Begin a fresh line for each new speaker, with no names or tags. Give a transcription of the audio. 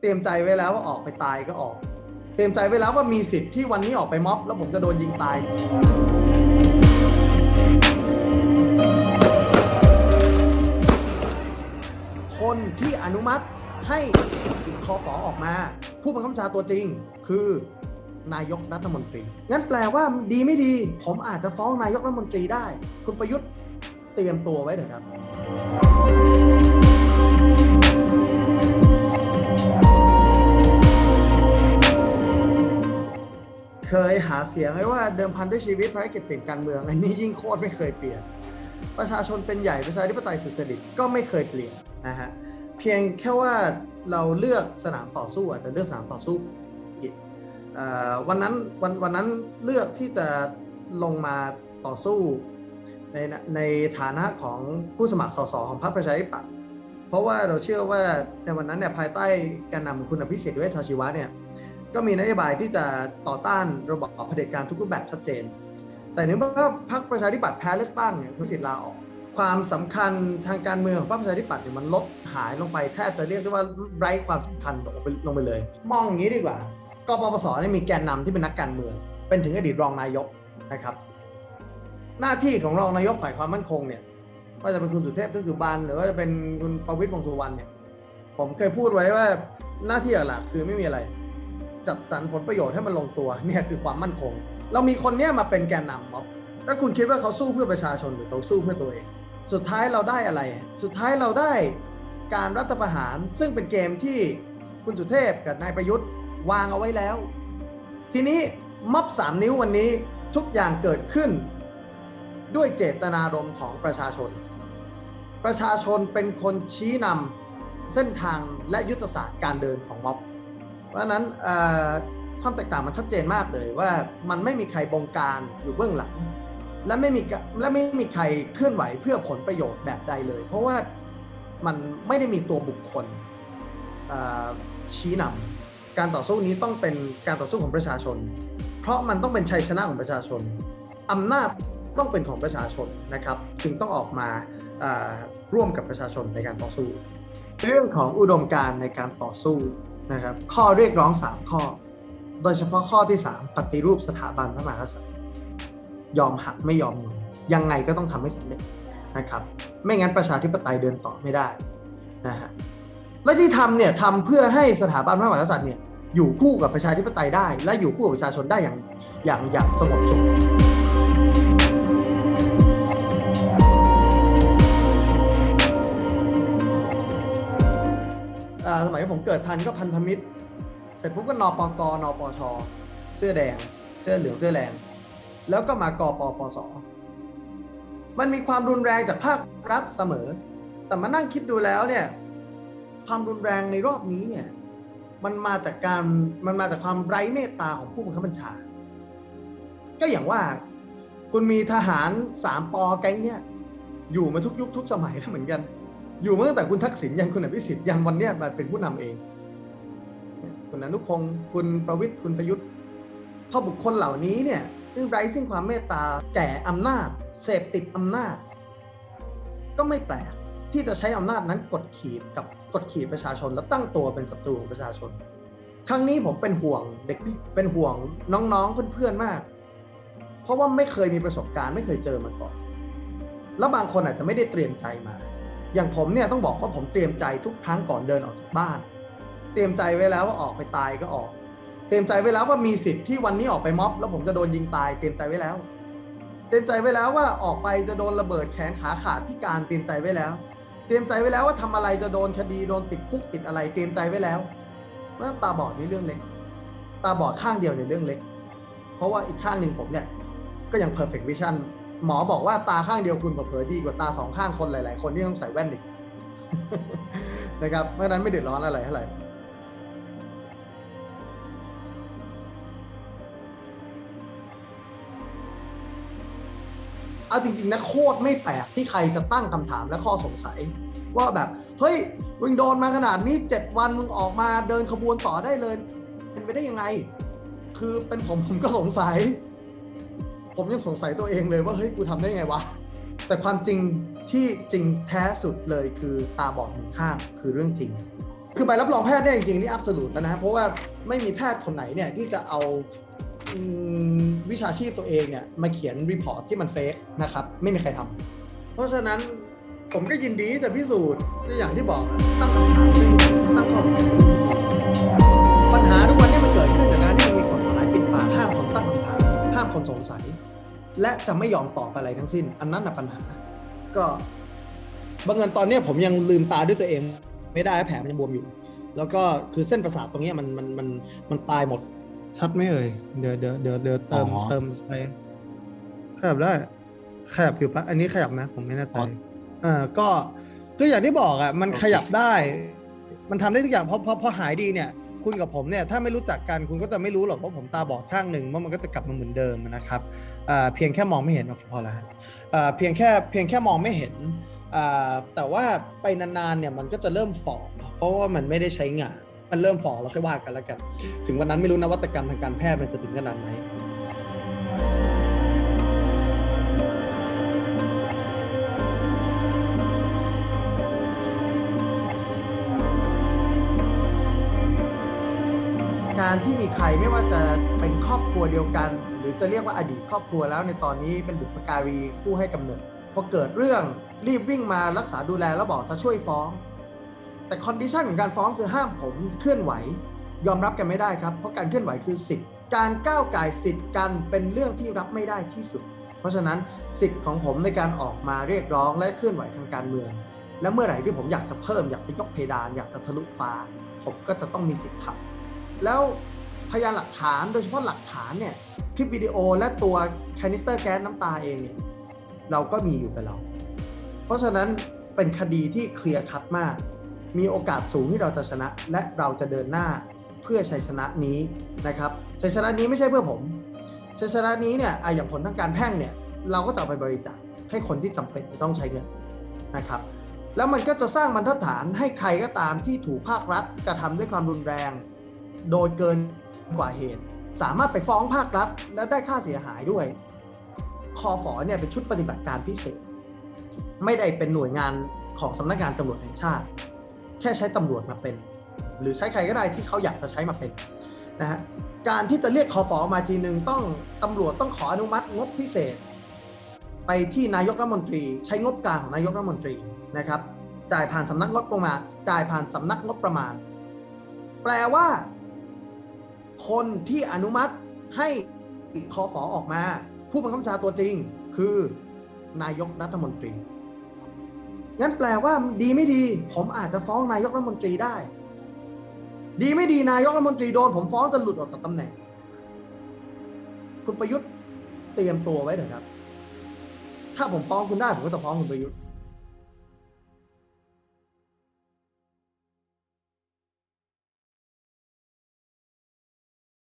เตรียมใจไว้แล้วว่าออกไปตายก็ออก เตรียมใจไว้แล้วว่ามีสิทธิ์ที่วันนี้ออกไปม็อบแล้วผมจะโดนยิงตาย คนที่อนุมัติให้คอฟอออกมา ผู้บังคับบัญชาตัวจริง คือนายกรัฐมนตรี งั้นแปลว่าดีไม่ดี ผมอาจจะฟ้องนายกรัฐมนตรีได้ คุณประยุทธ์เตรียมตัวไว้เถอะครับ หาเสียงไว้ว่าเดิมพันด้วยชีวิตภารกิจเปลี่ยนการเมืองอันนี้ยิ่งโคตรไม่เคยเปลี่ยน ประชาชนเป็นใหญ่ประชาธิปไตยสุจริตก็ไม่เคยเปลี่ยนนะฮะเพียงแค่ว่าเราเลือกสนามต่อสู้อาจจะเลือกสนามต่อสู้ผิดวันนั้นวันวันนั้นเลือกที่จะลงมาต่อสู้ในในฐานะของผู้สมัครสสของพรรคประชาธิปัตย์เพราะว่าเราเชื่อว่าในวันนั้นเนี่ยภายใต้การนำคุณอภิสิทธิ์เวชชาชีวะเนี่ย ก็มีนโยบายที่จะต่อต้านระบอบเผด็จการทุกรูปแบบชัดเจน แต่เนื่องจากพรรคประชาธิปัตย์แพ้เลือกตั้งเนี่ยคุณสิทธิ์ลาออก ความสำคัญทางการเมืองของพรรคประชาธิปัตย์เนี่ยมันลดหายลงไปแทบจะเรียกได้ว่าไร้ความสำคัญลงไปลงไปเลย มองอย่างนี้ดีกว่ากปปสเนี่ยมีแกนนำที่เป็นนักการเมือง เป็นถึงอดีตรองนายกนะครับ หน้าที่ของรองนายกฝ่ายความมั่นคงเนี่ยว่าจะเป็นคุณสุเทพทึกสุบานหรือว่าจะเป็นคุณประวิตรวงสุวรรณเนี่ยผมเคยพูดไว้ว่าหน้าที่หลักคือไม่มีอะไร จัดสรรผลประโยชน์ให้มันลงตัวเนี่ยคือความมั่นคง เรามีคนเนี้ยมาเป็นแกนนำม็อบถ้าคุณคิดว่าเขาสู้เพื่อประชาชนหรือเขาสู้เพื่อตัวเอง สุดท้ายเราได้อะไร สุดท้ายเราได้การรัฐประหารซึ่งเป็นเกมที่คุณสุเทพกับนายประยุทธ์วางเอาไว้แล้ว ทีนี้ม็อบสามนิ้ววันนี้ทุกอย่างเกิดขึ้น ด้วยเจตนารมณ์ของประชาชน ประชาชนเป็นคนชี้นำเส้นทางและยุทธศาสตร์การเดินของม็อบ เพราะนั้นความแตกต่างมันชัดเจนมากเลยว่ามันไม่มีใครบงการอยู่เบื้องหลัง และไม่มีและไม่มีใครเคลื่อนไหวเพื่อผลประโยชน์แบบใดเลย เพราะว่ามันไม่ได้มีตัวบุคคลชี้นำการต่อสู้นี้ต้องเป็นการต่อสู้ของประชาชน เพราะมันต้องเป็นชัยชนะของประชาชนอำนาจต้องเป็นของประชาชนนะครับ จึงต้องออกมาร่วมกับประชาชนในการต่อสู้ เรื่องของอุดมการณ์ในการต่อสู้ นะครับข้อเรียกร้อง 3 ข้อ โดยเฉพาะข้อที่ 3 ปฏิรูปสถาบันพระมหากษัตริย์ยอมหักไม่ยอมงอยังไงก็ต้องทำให้สำเร็จนะครับ ไม่งั้นประชาธิปไตยเดินต่อไม่ได้นะฮะและที่ทำเนี่ยทำเพื่อให้สถาบันพระมหากษัตริย์เนี่ยอยู่คู่กับประชาธิปไตยได้ และอยู่คู่กับประชาชนได้อย่างอย่างอย่างสงบสุข ดทันก็พันธมิตร เสร็จปุ๊บก็นปกนปช เสื้อแดง เสื้อเหลืองเสื้อแดงแล้วก็มากปปส มันมีความรุนแรงจากภาครัฐเสมอ แต่มานั่งคิดดูแล้วเนี่ย ความรุนแรงในรอบนี้เนี่ย มันมาจากการ มันมาจากความไร้เมตตาของผู้บังคับบัญชา ก็อย่างว่า คุณมีทหารสามปอแก๊งเนี่ย อยู่มาทุกยุคทุกสมัยแล้วเหมือนกัน อยู่มาตั้งแต่คุณทักษิณยันคุณอภิสิทธิ์ยันวันเนี้ยมาเป็นผู้นำเอง คุณอนุพงศ์คุณประวิทย์คุณประยุทธ์พอบุคคลเหล่านี้เนี่ยซึ่งไร้ซึ่งความเมตตาแก่อำนาจ เสพติดอำนาจ ก็ไม่แปลกที่จะใช้อำนาจนั้นกดขี่กับกดขี่ประชาชน และตั้งตัวเป็นศัตรูของประชาชน ครั้งนี้ผมเป็นห่วงเด็กเป็นห่วงน้องๆเพื่อนๆมาก เพราะว่าไม่เคยมีประสบการณ์ไม่เคยเจอมาก่อน แล้วบางคนอาจจะไม่ได้เตรียมใจมา อย่างผมเนี่ยต้องบอกว่าผมเตรียมใจทุกครั้งก่อนเดินออกจากบ้าน เตรียมใจไว้แล้วว่าออกไปตายก็ออก เตรียมใจไว้แล้วว่ามีสิทธิ์ที่วันนี้ออกไปม็อบ แล้วผมจะโดนยิงตาย เตรียมใจไว้แล้ว เตรียมใจไว้แล้วว่าออกไปจะโดนระเบิดแขนขาขาดพิการเตรียมใจไว้แล้ว เตรียมใจไว้แล้วว่าทำอะไรจะโดนคดีโดนติดคุกติดอะไรเตรียมใจไว้แล้วเพราะฉะนั้นตาบอดนี่เรื่องเล็ก ตาบอดข้างเดียวในเรื่องเล็ก เพราะว่าอีกข้างหนึ่งผมเนี่ยก็ยัง perfect vision หมอบอกว่าตาข้างเดียวคุณเผลอดีกว่าตาสองข้างคนหลาย ๆ คนที่ต้องใส่แว่นอีกนะครับเพราะฉะนั้นไม่เดือดร้อนอะไรเท่าไหร่เอาจริงๆนะโคตรไม่แปลกที่ใครจะตั้งคำถามและข้อสงสัย ว่าแบบเฮ้ยมึงโดนมาขนาดนี้ 7 วันมึงออกมาเดินขบวนต่อได้เลย เป็นไปได้ยังไง คือเป็นผมผมก็สงสัย ผมยังสงสัยตัวเองเลยว่าเฮ้ยกูทำได้ไงวะแต่ความจริงที่จริงแท้สุดเลยคือตาบอดหนึ่งข้างคือเรื่องจริง คือใบรับรองแพทย์เนี่ยจริงๆนี่อับส t แล้วนะฮะเพราะว่าไม่มีแพทย์คนไหนเนี่ยที่จะเอาวิชาชีพตัวเองเนี่ยมาเขียนรีพอร์ตที่มันเฟกนะครับไม่มีใครทำเพราะฉะนั้นผมก็ยินดีที่พิสูจน์อย่างที่บอกตั้งคำถามม่ตั้งข้อสังเกตปัญหาทุกวัน ห้ามคนสงสัย และจะไม่ยอมตอบอะไรทั้งสิ้น อันนั้นน่ะปัญหา ก็บางเงินตอนเนี้ยผมยังลืมตาด้วยตัวเอง ไม่ได้แผลมันยังบวมอยู่ แล้วก็คือเส้นประสาทตรงเนี้ยมันมันมันมันตายหมด ชัดไหมเอ่ยเดี๋ยวเดี๋ยวเดี๋ยวเดี๋ยวเติม
อ๋อ
เติมไปขยับได้ขยับอยู่ปะอันนี้ขยับไหมผมไม่แน่ใจอ่าก็ก็อย่างที่บอกอะมันขยับได้ มันทำได้ทุกอย่างเพราะเพราะพอหายดีเนี่ย คุณกับผมเนี่ยถ้าไม่รู้จักกันคุณก็จะไม่รู้หรอกว่าผมตาบอดข้างหนึ่งว่ามันก็จะกลับมาเหมือนเดิมนะครับเพียงแค่มองไม่เห็นพอแล้วเพียงแค่เพียงแค่มองไม่เห็นแต่ว่าไปนานๆเนี่ยมันก็จะเริ่มฝ่อเพราะว่ามันไม่ได้ใช้งาน มันเริ่มฝ่อเราค่อยว่ากันแล้วกัน ถึงวันนั้นไม่รู้นวัตกรรมทางการแพทย์มันจะถึงขนาดไหน การที่มีใครไม่ว่าจะเป็นครอบครัวเดียวกัน หรือจะเรียกว่าอดีตครอบครัวแล้วในตอนนี้เป็นบุพการีผู้ให้กำเนิดพอเกิดเรื่องรีบวิ่งมารักษาดูแลแล้วบอกจะช่วยฟ้อง แต่คอนดิชันของการฟ้องคือห้ามผมเคลื่อนไหวยอมรับกันไม่ได้ครับ เพราะการเคลื่อนไหวคือสิทธิ์ การก้าวไก่สิทธิ์กันเป็นเรื่องที่รับไม่ได้ที่สุด เพราะฉะนั้นสิทธิ์ของผมในการออกมาเรียกร้องและเคลื่อนไหวทางการเมือง และเมื่อไหร่ที่ผมอยากจะเพิ่มอยากจะยกเพดานอยากจะทะลุฟ้า ผมก็จะต้องมีสิทธิ์ทำ แล้วพยานหลักฐานโดยเฉพาะหลักฐานเนี่ยคลิปวิดีโอและตัวแคนิสเตอร์แก๊สน้ำตาเองเนี่ยเราก็มีอยู่กับเรา เพราะฉะนั้นเป็นคดีที่เคลียร์คัดมาก มีโอกาสสูงที่เราจะชนะ และเราจะเดินหน้าเพื่อชัยชนะนี้นะครับชัยชนะนี้ไม่ใช่เพื่อผมชัยชนะนี้เนี่ยอะอย่างผลทางการแพ่งเนี่ยเราก็จะเอาไปบริจาคให้คนที่จำเป็นจะต้องใช้เงินนะครับแล้วมันก็จะสร้างบรรทัดฐานให้ใครก็ตามที่ถูกภาครัฐกระทำด้วยความรุนแรง โดยเกินกว่าเหตุ สามารถไปฟ้องภาครัฐ และได้ค่าเสียหายด้วยคอฝอเนี่ยเป็นชุดปฏิบัติการพิเศษ ไม่ได้เป็นหน่วยงานของสำนักงานตำรวจแห่งชาติ แค่ใช้ตำรวจมาเป็น หรือใช้ใครก็ได้ที่เขาอยากจะใช้มาเป็นนะฮะการที่จะเรียกคอฟอมาทีหนึ่งต้องตำรวจต้องขออนุมัติงบพิเศษ ไปที่นายกรัฐมนตรี ใช้งบกลางของนายกรัฐมนตรีนะครับจ่ายผ่านสำนักงบประมาณจ่ายผ่านสำนักงบประมาณ แปลว่า คนที่อนุมัติให้คอฟอออกมา ผู้บังคับบัญชาตัวจริง คือนายกรัฐมนตรีงั้นแปลว่าดีไม่ดี ผมอาจจะฟ้องนายกรัฐมนตรีได้ ดีไม่ดีนายกรัฐมนตรีโดน ผมฟ้องจะหลุดออกจากตำแหน่ง คุณประยุทธ์เตรียมตัวไว้เถอะครับ ถ้าผมฟ้องคุณได้ ผมก็จะฟ้องคุณประยุทธ์